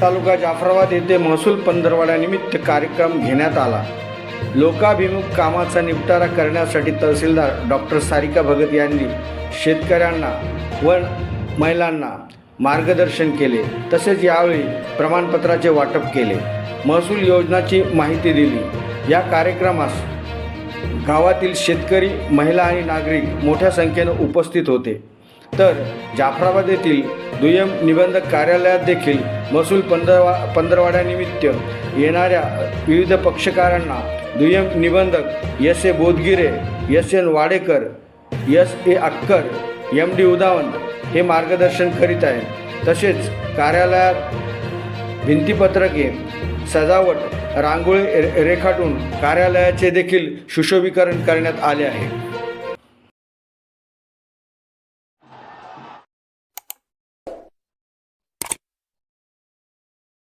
तालुका जाफराबाद येथे महसूल पंधरवाड्यानिमित्त कार्यक्रम घेण्यात आला. लोकाभिमुख कामाचा निपटारा करण्यासाठी तहसीलदार डॉक्टर सारिका भगत यांनी शेतकऱ्यांना व महिलांना मार्गदर्शन केले. तसेच यावेळी प्रमाणपत्राचे वाटप केले. महसूल योजनाची माहिती दिली. या कार्यक्रमास गावातील शेतकरी महिला आणि नागरिक मोठ्या संख्येनं उपस्थित होते. तर जाफराबाद येथील दुय्यम निबंधक कार्यालयात देखील महसूल पंधरवा पंधरवाड्यानिमित्त येणाऱ्या विविध पक्षकारांना दुय्यम निबंधक S A Bodhgire S N Wadekar S A Akkar M D Udavan हे मार्गदर्शन करीत आहेत. तसेच कार्यालयात भिंतीपत्रके सजावट रांगोळी रे- रेखाटून कार्यालयाचे देखील सुशोभीकरण करण्यात आले आहे.